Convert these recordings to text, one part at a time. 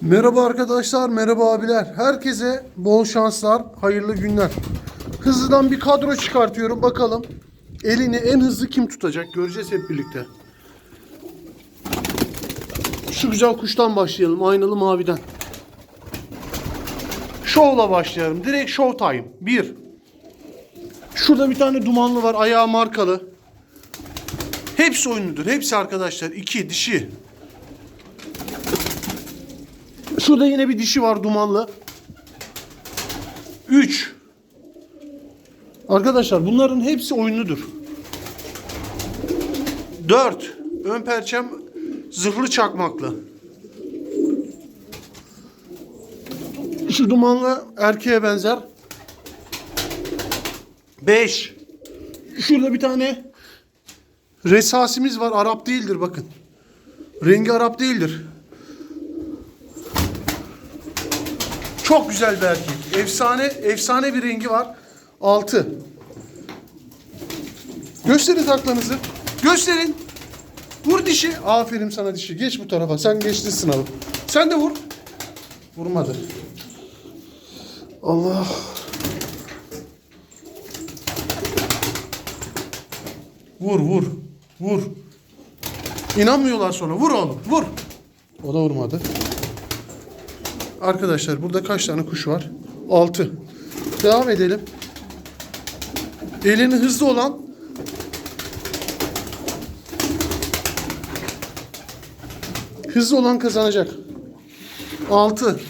Merhaba arkadaşlar, merhaba abiler. Herkese bol şanslar, hayırlı günler. Hızlıdan bir kadro çıkartıyorum. Bakalım elini en hızlı kim tutacak? Göreceğiz hep birlikte. Şu güzel kuştan başlayalım. Aynalı maviden. Show'la başlayalım. Direkt show time. Bir. Şurada bir tane dumanlı var. Ayağı markalı. Hepsi oyunludur. Hepsi arkadaşlar. İki dişi. Şurada yine bir dişi var dumanlı. 3. Arkadaşlar bunların hepsi oyunludur. 4. Ön perçem zırhlı çakmaklı. Şu dumanlı erkeğe benzer. 5. Şurada bir tane resasimiz var. Arap değildir bakın. Rengi Arap değildir. Çok güzel bir erkek. Efsane, efsane bir rengi var. 6. Gösterin taklanızı. Gösterin. Vur dişi. Aferin sana dişi. Geç bu tarafa. Sen geçtin sınavı. Sen de vur. Vurmadı. Allah. Vur vur. Vur. İnanmıyorlar sonra. Vur oğlum. Vur. O da vurmadı. Arkadaşlar burada kaç tane kuş var? 6. Devam edelim. Elini hızlı olan hızlı olan kazanacak. 6.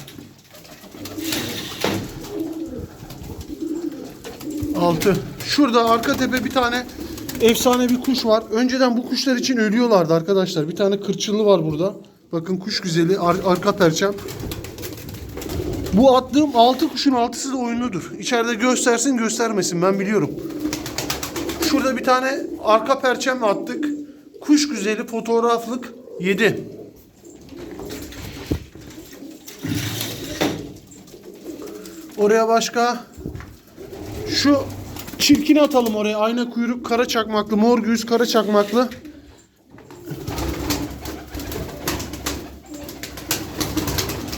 6. Şurada arka tepe bir tane efsane bir kuş var. Önceden bu kuşlar için ölüyorlardı arkadaşlar. Bir tane kırçınlı var burada. Bakın kuş güzeli ar- arka perçem. Bu attığım 6 kuşun 6'sı da oyunludur. İçeride göstersin göstermesin ben biliyorum. Şurada bir tane arka perçem attık. Kuş güzeli fotoğraflık 7. Oraya başka şu çirkini atalım oraya. Ayna kuyruk kara çakmaklı, mor göğüs kara çakmaklı.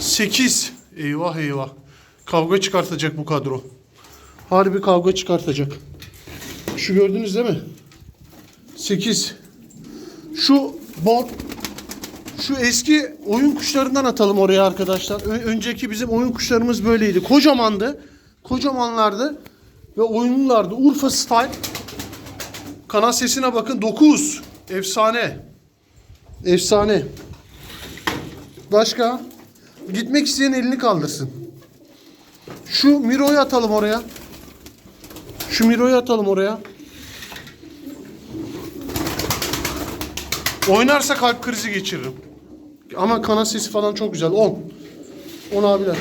Sekiz. Eyvah eyvah. Kavga çıkartacak bu kadro. Harbi kavga çıkartacak. Şu gördünüz değil mi? 8. Şu bot şu eski oyun kuşlarından atalım oraya arkadaşlar. Ö- önceki bizim oyun kuşlarımız böyleydi. Kocamandı. Kocamanlardı. Ve oyunlulardı. Urfa Style. Kanat sesine bakın. 9. Efsane. Efsane. Başka? Gitmek isteyen elini kaldırsın. Şu Miro'yu atalım oraya. Şu Miro'yu atalım oraya. Oynarsa kalp krizi geçiririm. Ama kanat sesi falan çok güzel. 10. 10 abiler.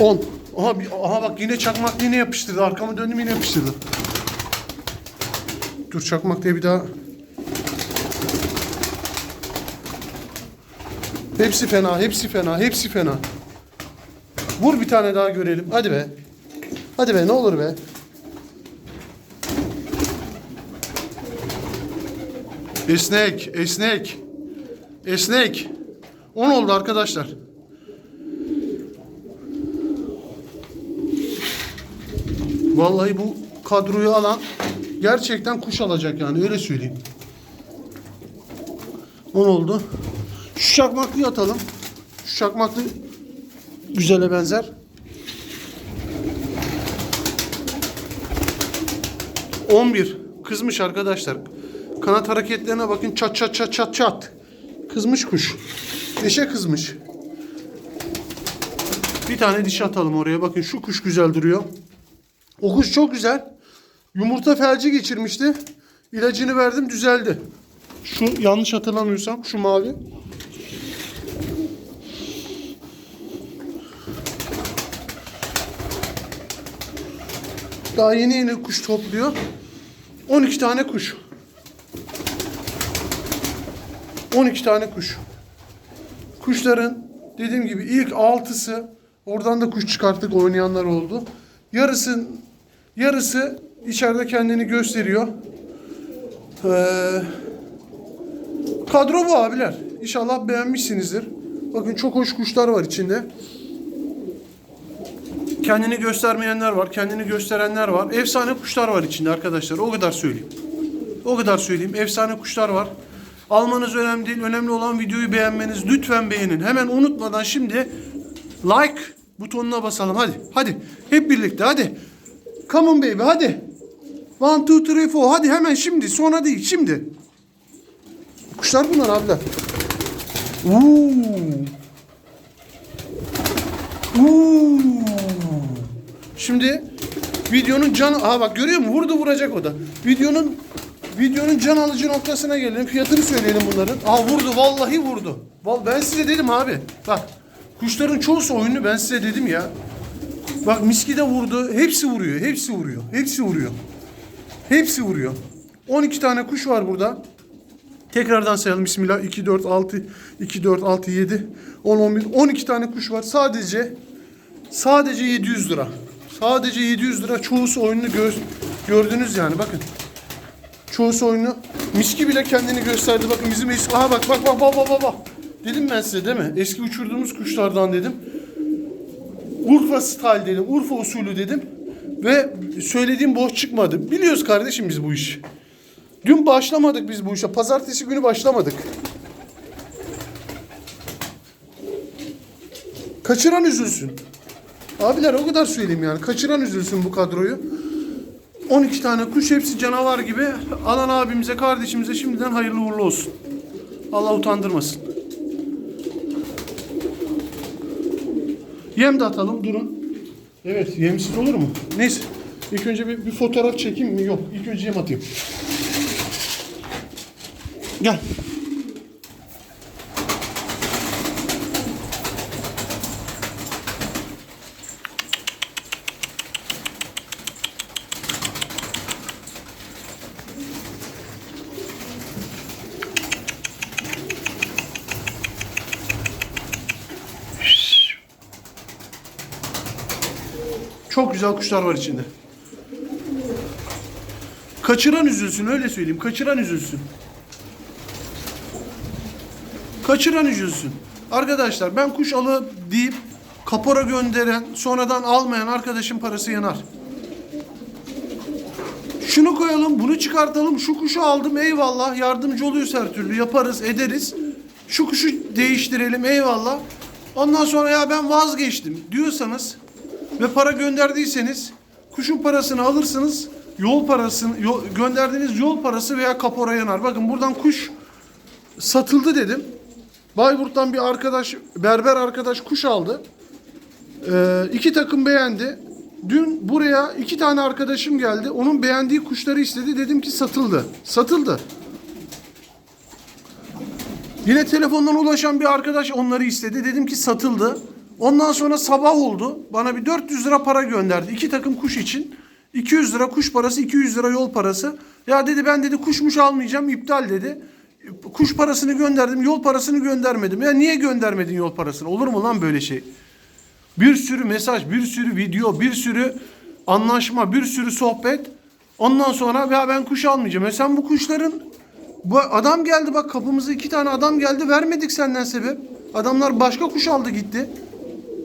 10. Aha, aha bak yine çakmak yine yapıştırdı. Arkamı döndüm yine yapıştırdı. Dur çakmak diye bir daha. Hepsi fena, hepsi fena, hepsi fena. Vur bir tane daha görelim. Hadi be. Hadi be ne olur be. Esnek, esnek. Esnek. 10 oldu arkadaşlar. Vallahi bu kadroyu alan gerçekten kuş alacak yani öyle söyleyeyim. 10 oldu. Şu çakmaklıyı atalım. Şu çakmaklı güzele benzer. On bir. Kızmış arkadaşlar. Kanat hareketlerine bakın. Çat çat çat çat çat. Kızmış kuş. Dişe kızmış. Bir tane diş atalım oraya. Bakın şu kuş güzel duruyor. O kuş çok güzel. Yumurta felci geçirmişti. İlacını verdim düzeldi. Şu yanlış hatırlamıyorsam şu mavi. Daha yeni yeni kuş topluyor. 12 tane kuş. 12 tane kuş. Kuşların dediğim gibi ilk altısı oradan da kuş çıkarttık oynayanlar oldu. Yarısı yarısı içeride kendini gösteriyor. Ee, Kadro bu abiler. İnşallah beğenmişsinizdir. Bakın çok hoş kuşlar var içinde. Kendini göstermeyenler var, kendini gösterenler var. Efsane kuşlar var içinde arkadaşlar. O kadar söyleyeyim. O kadar söyleyeyim. Efsane kuşlar var. Almanız önemli değil. Önemli olan videoyu beğenmeniz. Lütfen beğenin. Hemen unutmadan şimdi like butonuna basalım. Hadi. Hadi. Hep birlikte hadi. Come on baby hadi. One, two, three, four. Hadi hemen şimdi. Sonra değil. Şimdi. Kuşlar bunlar abiler. Uuu. Uuu. Şimdi videonun can... Aha bak görüyor musun? Vurdu vuracak o da. Videonun videonun can alıcı noktasına gelelim. Fiyatını söyleyelim bunların. Aa vurdu. Vallahi vurdu. Val ben size dedim abi. Bak. Kuşların çoğusu oyunu ben size dedim ya. Bak miski de vurdu. Hepsi vuruyor. Hepsi vuruyor. Hepsi vuruyor. Hepsi vuruyor. 12 tane kuş var burada. Tekrardan sayalım. Bismillah. 2, 4, 6, 2, 4, 6, 7, 10, 11, 12 tane kuş var. Sadece sadece 700 lira. Sadece 700 lira. Çoğusu oyununu gö- gördünüz yani. Bakın. Çoğusu oyunu. Miski bile kendini gösterdi. Bakın bizim eski... Aha bak bak bak bak bak bak. Dedim ben size değil mi? Eski uçurduğumuz kuşlardan dedim. Urfa style dedim. Urfa usulü dedim. Ve söylediğim boş çıkmadı. Biliyoruz kardeşim biz bu işi. Dün başlamadık biz bu işe. Pazartesi günü başlamadık. Kaçıran üzülsün. Abiler o kadar söyleyeyim yani. Kaçıran üzülsün bu kadroyu. 12 tane kuş hepsi canavar gibi. Alan abimize, kardeşimize şimdiden hayırlı uğurlu olsun. Allah utandırmasın. Yem de atalım durun. Evet yemsiz olur mu? Neyse. İlk önce bir, bir fotoğraf çekeyim mi? Yok. İlk önce yem atayım. Gel. Çok güzel kuşlar var içinde. Kaçıran üzülsün öyle söyleyeyim. Kaçıran üzülsün. Kaçıran üzülsün. Arkadaşlar ben kuş alı deyip kapora gönderen sonradan almayan arkadaşın parası yanar. Şunu koyalım, bunu çıkartalım, şu kuşu aldım eyvallah yardımcı oluyoruz her türlü yaparız ederiz. Şu kuşu değiştirelim eyvallah. Ondan sonra ya ben vazgeçtim diyorsanız ve para gönderdiyseniz kuşun parasını alırsınız. Yol parasını yol, gönderdiğiniz yol parası veya kapora yanar. Bakın buradan kuş satıldı dedim. Bayburt'tan bir arkadaş, berber arkadaş kuş aldı. Ee, iki takım beğendi. Dün buraya iki tane arkadaşım geldi. Onun beğendiği kuşları istedi. Dedim ki satıldı. Satıldı. Yine telefondan ulaşan bir arkadaş onları istedi. Dedim ki satıldı. Ondan sonra sabah oldu. Bana bir 400 lira para gönderdi. İki takım kuş için. 200 lira kuş parası, 200 lira yol parası. Ya dedi ben dedi kuşmuş almayacağım, iptal dedi. Kuş parasını gönderdim, yol parasını göndermedim. Ya niye göndermedin yol parasını? Olur mu lan böyle şey? Bir sürü mesaj, bir sürü video, bir sürü anlaşma, bir sürü sohbet. Ondan sonra ya ben kuş almayacağım. Ya sen bu kuşların bu adam geldi bak kapımıza iki tane adam geldi vermedik senden sebep. Adamlar başka kuş aldı gitti.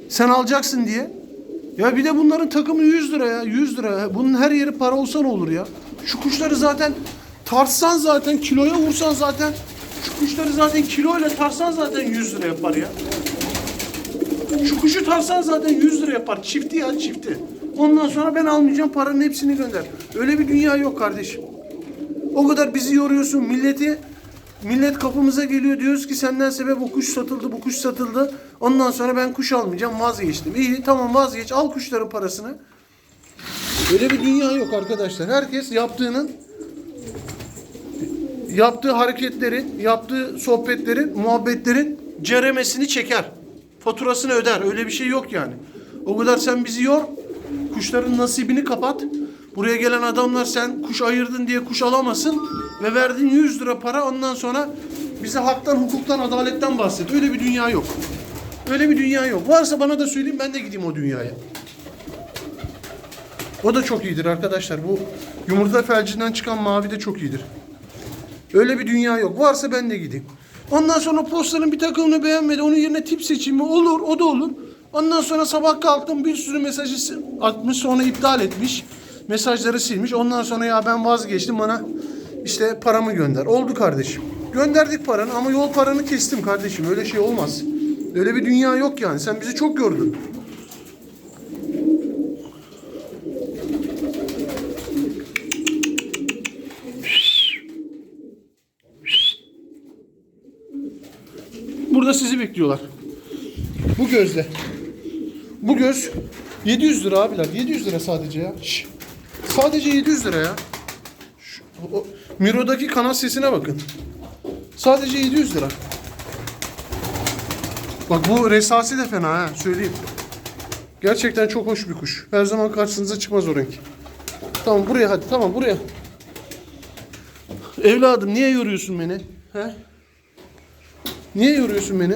Sen alacaksın diye. Ya bir de bunların takımı 100 lira ya 100 lira. Bunun her yeri para olsa ne olur ya. Şu kuşları zaten tartsan zaten kiloya vursan zaten şu kuşları zaten kiloyla tartsan zaten 100 lira yapar ya. Şu kuşu tartsan zaten 100 lira yapar. Çifti ya çifti. Ondan sonra ben almayacağım paranın hepsini gönder. Öyle bir dünya yok kardeşim. O kadar bizi yoruyorsun milleti. Millet kapımıza geliyor diyoruz ki senden sebep o kuş satıldı bu kuş satıldı. Ondan sonra ben kuş almayacağım vazgeçtim. İyi tamam vazgeç al kuşların parasını. Öyle bir dünya yok arkadaşlar. Herkes yaptığının yaptığı hareketlerin, yaptığı sohbetlerin, muhabbetlerin ceremesini çeker. Faturasını öder. Öyle bir şey yok yani. O kadar sen bizi yor. Kuşların nasibini kapat. Buraya gelen adamlar sen kuş ayırdın diye kuş alamasın ve verdiğin 100 lira para ondan sonra bize haktan, hukuktan, adaletten bahset. Öyle bir dünya yok. Öyle bir dünya yok. Varsa bana da söyleyin ben de gideyim o dünyaya. O da çok iyidir arkadaşlar. Bu yumurta felcinden çıkan mavi de çok iyidir. Öyle bir dünya yok. Varsa ben de gideyim. Ondan sonra postanın bir takımını beğenmedi. Onun yerine tip seçimi olur. O da olur. Ondan sonra sabah kalktım bir sürü mesajı atmış sonra iptal etmiş. Mesajları silmiş. Ondan sonra ya ben vazgeçtim bana işte paramı gönder. Oldu kardeşim. Gönderdik paranı ama yol paranı kestim kardeşim. Öyle şey olmaz. Öyle bir dünya yok yani. Sen bizi çok gördün. Burada sizi bekliyorlar. Bu gözle. Bu göz 700 lira abiler. 700 lira sadece ya. Şş. Sadece 700 lira ya. Şu, o, Miro'daki kanal sesine bakın. Sadece 700 lira. Bak bu resasi de fena ha söyleyeyim. Gerçekten çok hoş bir kuş. Her zaman karşınıza çıkmaz o renk. Tamam buraya hadi tamam buraya. Evladım niye yoruyorsun beni? He? Niye yoruyorsun beni?